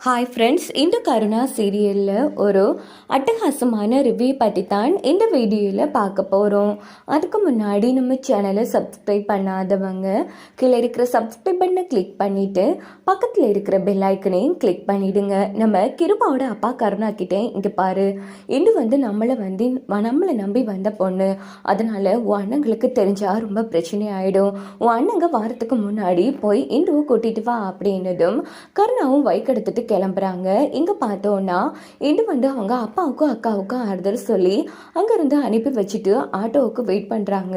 Hi friends இந்த கருணா சீரியலில் ஒரு அட்டகாசமான ரிவ்யூ பற்றி தான் இந்த வீடியோவில் பார்க்க போகிறோம் அதுக்கு முன்னாடி நம்ம சேனலை சப்ஸ்கிரைப் பண்ணாதவங்க கீழே இருக்கிற சப்ஸ்கிரைப் பண்ண கிளிக் பண்ணிவிட்டு பக்கத்தில் இருக்கிற பெல் ஐக்கனையும் கிளிக் பண்ணிவிடுங்க நம்ம கிருபாவோட அப்பா கருணா கிட்டே இங்கே பாரு. இன்று வந்து நம்மளை வந்து நம்மளை நம்பி வந்த பொண்ணு. அதனால் உன் அண்ணங்களுக்கு தெரிஞ்சால் ரொம்ப பிரச்சனை ஆகிடும் உன் அண்ணங்க வாரத்துக்கு முன்னாடி போய் இந்துவை கூட்டிட்டு வா அப்படின்னதும் கருணாவும் வைக்கெடுத்துட்டு கிளம்புறாங்க. இங்கே பார்த்தோன்னா இன்று வந்து அவங்க அப்பாவுக்கும் அக்காவுக்கும் ஆறுதல் சொல்லி அங்கேருந்து அனுப்பி வச்சுட்டு ஆட்டோவுக்கு வெயிட் பண்ணுறாங்க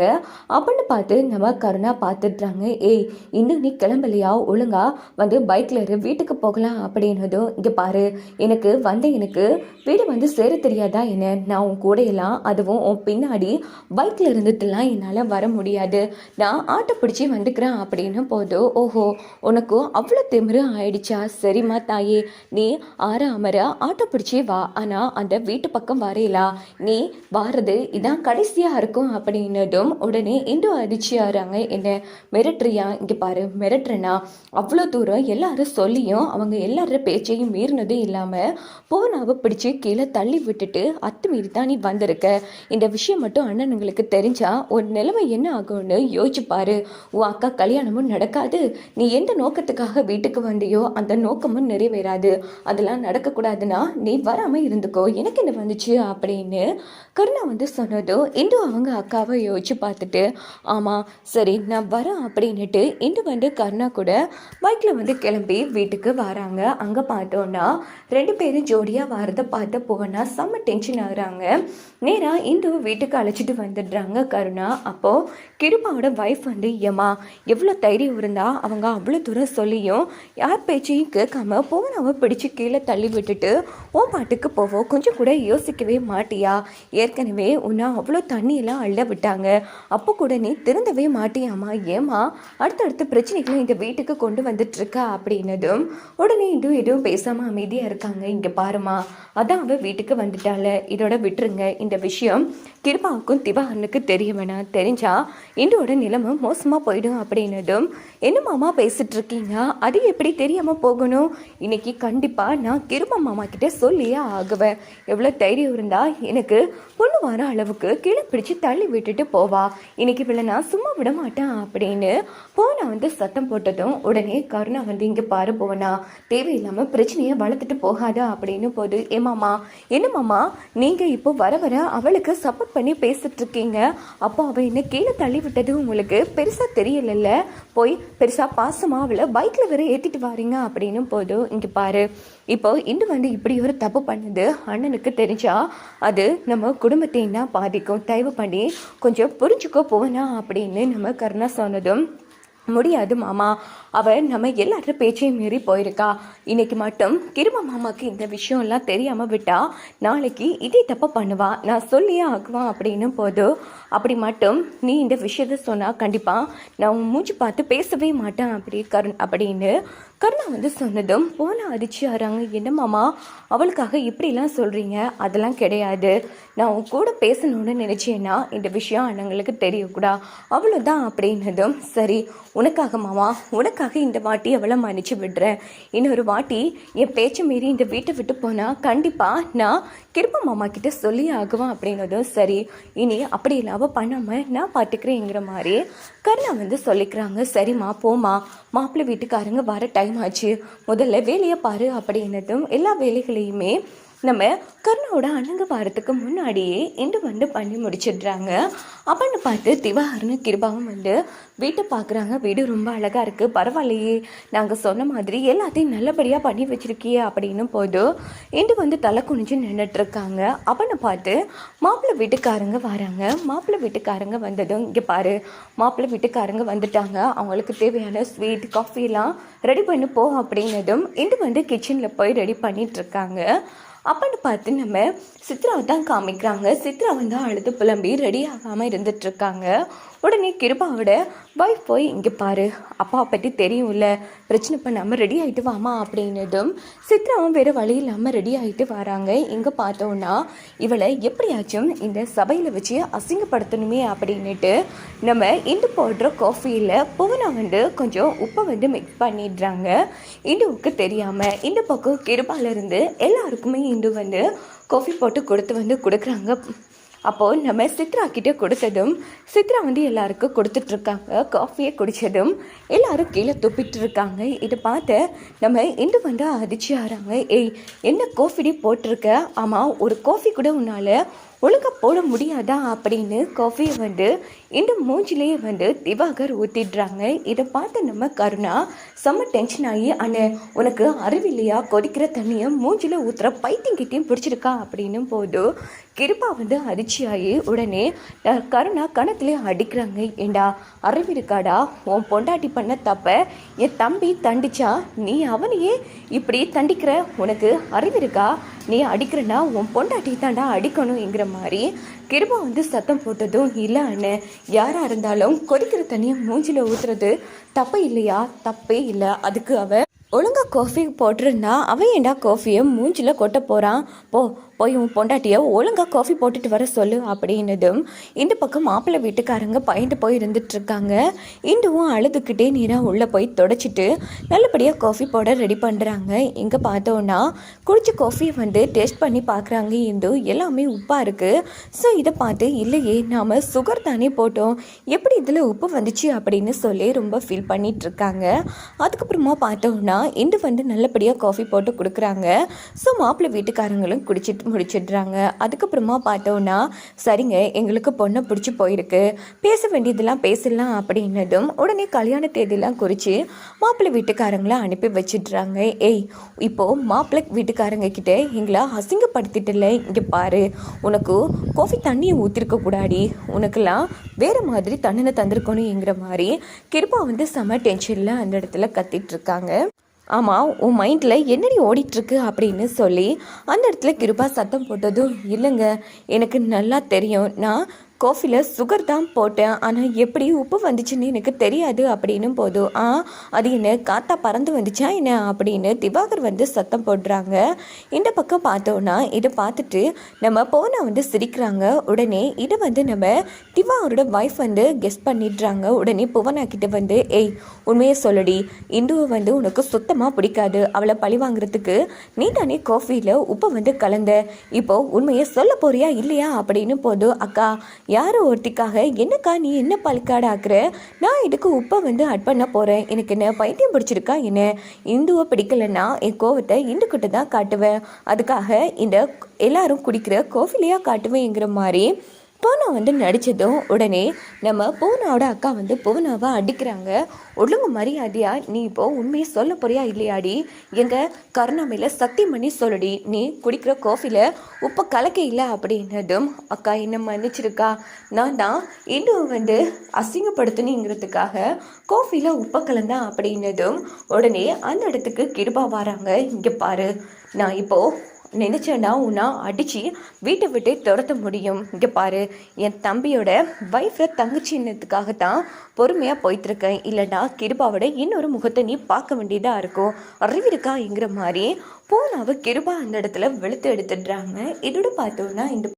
அப்படின்னு பார்த்து நம்ம கருணா பார்த்துட்றாங்க. ஏய் இன்னும் நீ கிளம்பலையா? ஒழுங்கா வந்து பைக்கில் இரு வீட்டுக்கு போகலாம். அப்படின்னதும் இங்கே பாரு எனக்கு வந்து எனக்கு வீடு வந்து சேர தெரியாதா என்ன? நான் உன் கூடையெல்லாம் அதுவும் உன் பின்னாடி பைக்கில் இருந்துட்டுலாம் என்னால் வர முடியாது. நான் ஆட்டோ பிடிச்சி வந்துக்கிறேன். அப்படின்னு போதும் ஓஹோ உனக்கும் அவ்வளோ திமிரு ஆயிடுச்சா? சரிம்மா தாயே. நீ ஆற அமர ஆட்டோ பிடிச்சி வா. ஆனால் அந்த வீட்டு பக்கம் வரையலா நீ வாரது இதான் கடைசியாக இருக்கும் அப்படின்னதும் உடனே இண்டும் அடிச்சு ஆறாங்க. என்ன மிரட்டுறியா? இங்கே பாரு மிரட்டுறனா அவ்வளோ தூரம் எல்லாரும் சொல்லியும் அவங்க எல்லார பேச்சையும் மீறினதும் இல்லாமல் போனாவை பிடிச்சி கீழே தள்ளி விட்டுட்டு அத்துமீறி தான் நீ வந்திருக்க. இந்த விஷயம் மட்டும் அண்ணனுங்களுக்கு தெரிஞ்சா ஒரு நிலைமை என்ன ஆகும்னு யோசிச்சுப்பாரு உன் அக்கா கல்யாணமும் நடக்காது. நீ எந்த நோக்கத்துக்காக வீட்டுக்கு வந்தியோ அந்த நோக்கமும் நிறைவேறாது அதெல்லாம் நடக்கக்கூடாதுன்னா நீ வராமல் இருந்துக்கோ. எனக்கு என்ன வந்துச்சு அப்படின்னு கருணா வந்து சொன்னதும் இந்து அவங்க அக்காவை யோசிச்சு பார்த்துட்டு ஆமாம் சரி நான் வரேன் அப்படின்னுட்டு இந்து வந்து கருணா கூட பைக்கில் வந்து கிளம்பி வீட்டுக்கு வராங்க. அங்கே பார்த்தோன்னா ரெண்டு பேரும் ஜோடியாக வரதை பார்த்து போனா செம்ம டென்ஷன் ஆகுறாங்க. நேராக இந்து வீட்டுக்கு அழைச்சிட்டு வந்துடுறாங்க கருணா. அப்போது கிருபாவோட வைஃப் வந்து ஏமா எவ்வளோ தைரியம் இருந்தால் அவங்க அவ்வளோ தூரம் சொல்லியும் யார் பேச்சையும் கேட்காம போனவ பிடிச்சு கீழே தள்ளி விட்டுட்டு உன் பாட்டுக்கு போவோம் கொஞ்சம் கூட யோசிக்கவே மாட்டியா? ஏற்கனவே உன்னை அவ்வளோ தண்ணியெல்லாம் அள்ள விட்டாங்க. அப்போ கூட நீ திருந்தவே மாட்டியாமா ஏமா அடுத்தடுத்த பிரச்சனைகளை இந்த வீட்டுக்கு கொண்டு வந்துட்டுருக்கா? அப்படின்னதும் உடனே இதுவும் எதுவும் பேசாமல் அமைதியாக இருக்காங்க இங்கே பாருமா அதான் அவள் வீட்டுக்கு வந்துட்டால. இதோட விட்டுருங்க. இந்த விஷயம் கிருபாவுக்கும் திவாகரனுக்கு தெரிய வேணாம். தெரிஞ்சா இந்தோட நிலைமை மோசமாக போயிடும். அப்படின்னதும் என்ன மாமா பேசிட்டு இருக்கீங்க அது எப்படி தெரியாமல் போகணும்? இன்னைக்கு கண்டிப்பாக நான் கிரும மாமா கிட்டே சொல்லியே ஆகுவேன். எவ்வளோ தைரியம் இருந்தால் எனக்கு பொண்ணு வர அளவுக்கு கீழே பிடிச்சி தள்ளி விட்டுட்டு போவா. இன்னைக்கு இவளை நான் சும்மா விட மாட்டேன் அப்படின்னு போனா வந்து சத்தம் போட்டதும் உடனே கருணா வந்து இங்கே பாரு போனா. தேவையில்லாமல் பிரச்சனையை வளர்த்துட்டு போகாத அப்படின்னு போது ஏமாமா என்ன மாமா? நீங்கள் இப்போ வர வர அவளுக்கு சப்போர்ட் பண்ணி பேசிட்டு இருக்கீங்க அப்போ அவள் என்ன கீழே தள்ளி விட்டது உங்களுக்கு பெருசாக தெரியலல்ல? போய் பெருசாக பாசமாக அவளை பைக்கில் வேற ஏற்றிட்டு வாரீங்க. அப்படின்னு போதும் இங்கே பாரு. இப்போ இன்று வந்து இப்படி ஒரு தப்பு பண்ணுது அண்ணனுக்கு தெரிஞ்சா அது நம்ம குடும்பத்தையும் தான் பாதிக்கும்? தயவு பண்ணி கொஞ்சம் புரிஞ்சுக்கோ போனா அப்படின்னு நம்ம கருணா சொன்னதும் முடியாது மாமா. அவர் நம்ம எல்லாரும் பேச்சையும் மீறி போயிருக்கா. இன்னைக்கு மட்டும் கிரும மாமாக்கு இந்த விஷயம்லாம் தெரியாமல் விட்டா நாளைக்கு இதே தப்ப பண்ணுவா. நான் சொல்லியே ஆகுவான் அப்படின்னு போது அப்படி மட்டும் நீ இந்த விஷயத்த சொன்னால் கண்டிப்பாக நான் மூஞ்சி பார்த்து பேசவே மாட்டேன் அப்படி கருண் அப்படின்னு கருணா வந்து சொன்னதும் போன அதிர்ச்சியாகிறாங்க என்ன மாமா? அவளுக்காக இப்படிலாம் சொல்கிறீங்க அதெல்லாம் கிடையாது. நான் உன் கூட பேசணும்னு நினச்சேன்னா இந்த விஷயம் அண்ணங்களுக்கு தெரியக்கூடா. அவ்வளோதான் அப்படின்னதும் சரி உனக்காக மாமா உனக்காக இந்த வாட்டி அவளை மன்னிச்சு விடுறேன். இன்னொரு வாட்டி என் பேச்சை மீறி இந்த வீட்டை விட்டு போனால் கண்டிப்பாக நான் கிருப்ப மாமா கிட்ட சொல்லி ஆகுவேன் அப்படின்னதும் சரி இனி அப்படி இல்லாமல் பண்ணாமல் நான் பார்த்துக்கிறேங்கிற மாதிரி கருணா வந்து சொல்லிக்கிறாங்க. சரிம்மா போமா மாப்பிள்ளை வீட்டுக்காரங்க வர டைம் ஆச்சு. முதல்ல வேலையை பாரு அப்படின்னதும் எல்லா வேலைகளையுமே நம்ம கர்ணோட அணுங்க வாரத்துக்கு முன்னாடியே இன்று வந்து பண்ணி முடிச்சிடுறாங்க. அப்படின்னு பார்த்து திவாகரனு கிருபாவும் வந்து வீட்டை பார்க்குறாங்க வீடு ரொம்ப அழகாக இருக்குது பரவாயில்லையே. நாங்கள் சொன்ன மாதிரி எல்லாத்தையும் நல்லபடியாக பண்ணி வச்சுருக்கியே அப்படின்னு போதும் இன்று வந்து தலை குனிஞ்சு நின்றுட்டுருக்காங்க அப்படின்னு பார்த்து மாப்பிள்ளை வீட்டுக்காரங்க வராங்க. மாப்பிள்ளை வீட்டுக்காரங்க வந்ததும் இங்கே பாரு. மாப்பிள்ளை வீட்டுக்காரங்க வந்துட்டாங்க. அவங்களுக்கு தேவையான ஸ்வீட் காஃபிலாம் ரெடி பண்ணி போ அப்படின்னதும் இன்று வந்து கிச்சனில் போய் ரெடி பண்ணிகிட்ருக்காங்க அப்பன்னு அப்படின்னு பார்த்து நம்ம சித்ராவை தான் காமிக்கிறாங்க. சித்ரா வந்து அழுது புலம்பி ரெடி ஆகாமல் இருந்துட்டுருக்காங்க உடனே கிருபாவோட வைஃப் போய் இங்கே பாரு அப்பா பற்றி தெரியும்ல பிரச்சனை பண்ணாமல் ரெடி ஆகிட்டு வாமா அப்படின்னதும் சித்ராவும் வேறு வழி இல்லாமல் ரெடி ஆகிட்டு வராங்க. இங்கே பார்த்தோன்னா இவளை எப்படியாச்சும் இந்த சபையில் வச்சு அசிங்கப்படுத்தணுமே அப்படின்னுட்டு நம்ம இண்டு போடுற காஃபியில் புவனை வந்து கொஞ்சம் உப்பை வந்து மிக்ஸ் பண்ணிடுறாங்க. இந்துவுக்கு தெரியாமல் இந்த பக்கம் கிருபாலேருந்து எல்லாருக்குமே இந்து வந்து காஃபி போட்டு கொடுத்து வந்து கொடுக்குறாங்க. அப்போது நம்ம சித்ரா கிட்டே கொடுத்ததும் சித்ரா வந்து எல்லாருக்கும் கொடுத்துட்ருக்காங்க காஃபியை குடித்ததும் எல்லாரும் கீழே துப்பிட்டு இருக்காங்க இதை பார்த்து நம்ம இந்து வந்து அதிர்ச்சி ஆகிறாங்க ஏய் என்ன காஃபிடி போட்டிருக்க? ஆமாம் ஒரு காஃபி கூட உன்னால் ஒழுங்காக போட முடியாதா அப்படின்னு காஃபியை வந்து இந்த மூஞ்சிலேயே வந்து திவாகர் ஊற்றிடுறாங்க இதை பார்த்து நம்ம கருணா செம்ம டென்ஷன் ஆகி அண்ணே உனக்கு அறிவில்லையா கொதிக்கிற தண்ணியை மூஞ்சில் ஊற்றுற பைத்தியங்கிட்டையும் பிடிச்சிருக்கா? அப்படின்னும் போது கிருப்பா வந்து அதிர்ச்சியாகி உடனே கருணா கணத்துலேயே அடிக்கிறாங்க. ஏண்டா அறிவிருக்காடா உன் பொண்டாட்டி பண்ண தப்ப என் தம்பி தண்டிச்சா? நீ அவனையே இப்படி தண்டிக்கிற? உனக்கு அறிவிருக்கா நீ அடிக்கிறனா உன் பொண்டாட்டி தாண்டா அடிக்கணுங்கிற மாதிரி கிருபா வந்து சத்தம் போட்டதும் இல்லை அண்ணே. யாராக இருந்தாலும் கொதிக்கிற தண்ணியை மூஞ்சில் ஊற்றுறது தப்பு இல்லையா? தப்பே இல்லை. அதுக்கு அவ ஒழுங்கா காஃபி போட்டிருந்தா அவன் ஏன்டா காஃபியை மூஞ்சில் கொட்ட போகிறான் போ போய் உன் பொண்டாட்டியை ஒழுங்காக காஃபி போட்டுட்டு வர சொல்லு அப்படின்னதும் இந்த பக்கம் மாப்பிள்ளை வீட்டுக்காரங்க பயந்து போய் இருந்துட்டுருக்காங்க இந்துவும் அழுதுகிட்டே நீராக உள்ளே போய் தொடச்சிட்டு நல்லபடியாக காஃபி போட ரெடி பண்ணுறாங்க இங்கே பார்த்தோன்னா குடிச்ச காஃபியை வந்து டேஸ்ட் பண்ணி பார்க்குறாங்க இந்து. எல்லாமே உப்பாக இருக்குது ஸோ இதை பார்த்து இல்லையே நாம் சுகர் தானே போட்டோம். எப்படி இதில் உப்பு வந்துச்சு? அப்படின்னு சொல்லி ரொம்ப ஃபீல் பண்ணிகிட்ருக்காங்க அதுக்கப்புறமா பார்த்தோம்னா இந்து வந்து நல்லபடியாக காஃபி போட்டு கொடுக்குறாங்க. ஸோ மாப்பிள்ளை வீட்டுக்காரங்களும் குடிச்சிட்டு முடிச்சிடுறாங்க. அதுக்கப்புறமா பார்த்தோன்னா சரிங்க எங்களுக்கு பொண்ணை பிடிச்சி போயிருக்கு. பேச வேண்டியதெல்லாம் பேசலாம் அப்படின்னதும் உடனே கல்யாண தேதியெல்லாம் குறித்து மாப்பிள்ளை வீட்டுக்காரங்கள அனுப்பி வச்சிடுறாங்க. ஏய் இப்போது மாப்பிள்ளை வீட்டுக்காரங்க கிட்ட எங்களை அசிங்கப்படுத்திட்டல இங்கே பாரு. உனக்கு காஃபி தண்ணியை ஊற்றிருக்க கூடாடி. உனக்கெல்லாம் வேறு மாதிரி தண்டனை தந்திருக்கணுங்கிற மாதிரி கிருபா வந்து செம டென்ஷனில் அந்த இடத்துல கத்திட்டு இருக்காங்க. ஆமாம் உன் மைண்டில் என்னடி ஓடிட்டுருக்கு அப்படின்னு சொல்லி அந்த இடத்துல கிருபா சத்தம் போட்டதும் இல்லைங்க எனக்கு நல்லா தெரியும். நான் காஃபியில் சுகர் தான் போட்டேன். ஆனால் எப்படி உப்பு வந்துச்சுன்னு எனக்கு தெரியாது. அப்படின்னு போதும் ஆ அது என்ன காத்தா பறந்து வந்துச்சா என்ன? அப்படின்னு திவாகர் வந்து சத்தம் போடுறாங்க. இந்த பக்கம் பார்த்தோன்னா இதை பார்த்துட்டு நம்ம போனா வந்து சிரிக்கிறாங்க. உடனே இதை வந்து நம்ம திவாகரோட ஒய்ஃப் வந்து கெஸ் பண்ணிடுறாங்க. உடனே புவனா கிட்ட வந்து ஏய் உண்மையை சொல்லடி. இந்துவை வந்து உனக்கு சுத்தமாக பிடிக்காது. அவளை பழி வாங்குறதுக்கு நீ தானே காஃபியில் உப்பை வந்து கலந்த. இப்போ உண்மையை சொல்ல போறியா இல்லையா? அப்படின்னு போதும் அக்கா யாரோ ஒருத்திக்காக என்னக்கா நீ என்ன பழுக்காடு ஆக்குற? நான் இதுக்கு உப்பை வந்து அட் பண்ண போகிறேன் எனக்கு என்ன பைத்தியம் பிடிச்சிருக்கா என்ன? இந்துவை பிடிக்கலன்னா என் கோவத்தை இந்துக்கிட்ட தான் காட்டுவேன். அதுக்காக இந்த எல்லாரும் குடிக்கிற கோஃபிலையாக காட்டுவேங்கிற மாதிரி பூனா வந்து நடித்ததும் உடனே நம்ம பூனாவோட அக்கா வந்து பூனாவை அடிக்கிறாங்க. ஒழுங்கு மரியாதையா? நீ இப்போ உண்மையை சொல்ல போறியா இல்லையாடி? எங்க கருணாமையில் சத்தியம் பண்ணி நீ குடிக்கிற காஃபியில் உப்பை கலக்க இல்லை அப்படின்னதும் அக்கா என்ன மன்னிச்சிருக்கா? நான் தான் இன்னும் வந்து அசிங்கப்படுத்தணுங்கிறதுக்காக காஃபியில் உப்பை கலந்தேன் அப்படின்னதும் உடனே அந்த இடத்துக்கு கிருபா வராங்க. இங்கே பாரு. நான் இப்போது நினச்சேன்னா உன்னா அடித்து வீட்டை விட்டு துரத்த முடியும். இங்கே பாரு என் தம்பியோட வைஃபை தங்கச்சின்னதுக்காக தான் பொறுமையாக போயிட்டுருக்கேன். இல்லைனா கிருபாவோட இன்னொரு முகத்தை நீ பார்க்க வேண்டியதாக இருக்கும். அறிவிருக்காங்கிற மாதிரி போனாவை கிருபா அந்த இடத்துல வெளுத்து எடுத்துடுறாங்க. இதோட பார்த்தோன்னா இந்த